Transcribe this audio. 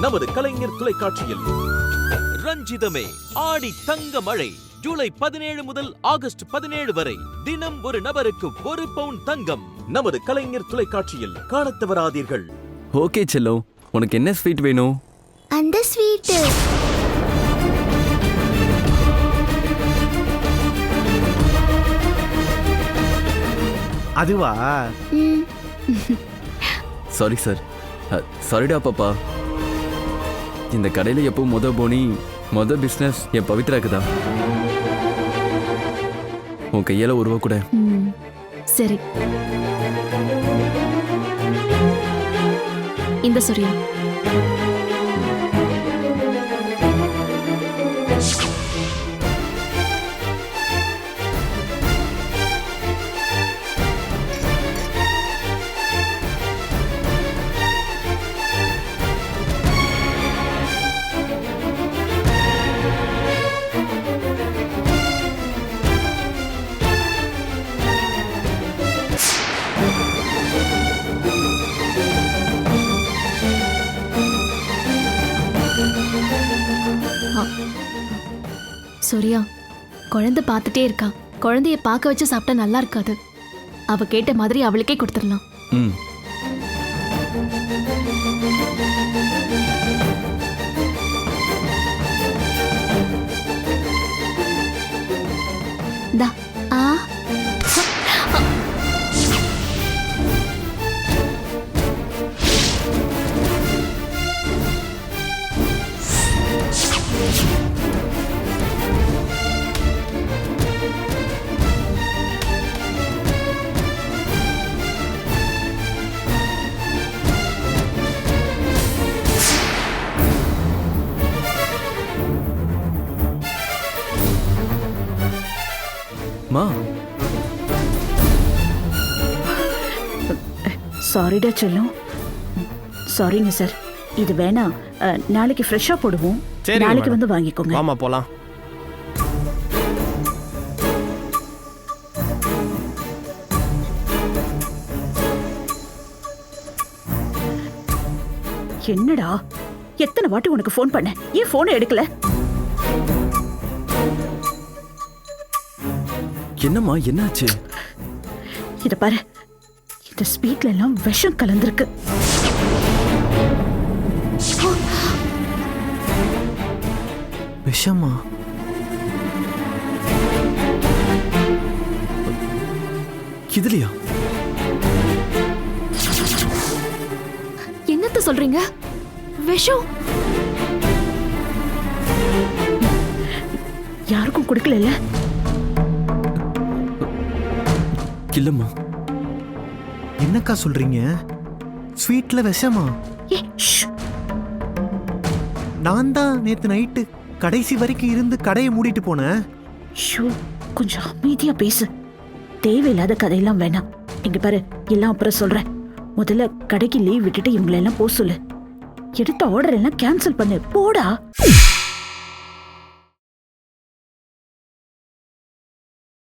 நமது கலைஞர் தொலைக்காட்சியில். ரஞ்சிதமே ஆடி தங்க மழை ஜூலை பதினேழு முதல் ஆகஸ்ட் பதினேழு வரை தினம் ஒரு நபருக்கு ஒரு பவுன் தங்கம். நமது கலைஞர் தொலைக்காட்சியில் காணத் தவறாதீர்கள். ஓகே செல்லோ உனக்கு என்ன ஸ்வீட் வேணும்? அந்த ஸ்வீட்டு. அதுவா? Sorry sir. சாரிடா பாப்பா. இந்த கடையில் எப்போ முத போனி முத பிஸ்னஸ் என் பவித்ராக்கு தான் உன் கையால் உருவ கூட சரி. இந்த சூர்யா சூர்யா குழந்தை பார்த்துட்டே இருக்கா. குழந்தைய பார்க்க வச்சு சாப்பிட்டா நல்லா இருக்காது. அவ கேட்ட மாதிரி அவளுக்கே கொடுத்துடலாம். ம். தா மா. சாரிடா செல்லம். சாரிங்க சார் இது அஹ், நாளைக்கு ஃப்ரெஷ்ஷா போடுவோம். நாளைக்கு. வந்து வாங்கிக்கோங்க. வாமா போலாம். என்னடா? எத்தனை வாட்டி உனக்கு ஃபோன் பண்ணேன்? ஏன் போனை எடுக்கல? என்னம்மா என்னாச்சு? இத பாரு. இந்த ஸ்வீட்ல எல்லாம் விஷம் கலந்திருக்கு. விஷமா? இதுலையா? என்னத்த சொல்றீங்க? விஷம்? யாருக்கும் கொடுக்கல இல்லம்மா. என்னக்கா சொல்றீங்க? ஸ்வீட்ல விஷமா? ஏ ஷ், நான் தான் நேத்து நைட்டு கடைசி வரைக்கும் இருந்து கடையை மூடிட்டு போனேன். ஷோ கொஞ்சம் அமைதியா பேசு. தேவையில்லாத கதையெல்லாம் வேணாம். இங்க பாரு எல்லாம் அப்புறம் சொல்றேன். முதல்ல கடைக்கு லீவ் விட்டுட்டு இவங்களை எல்லாம் போக சொல்லு. எடுத்த ஆர்டர் எல்லாம் கேன்சல் பண்ணு. போடா.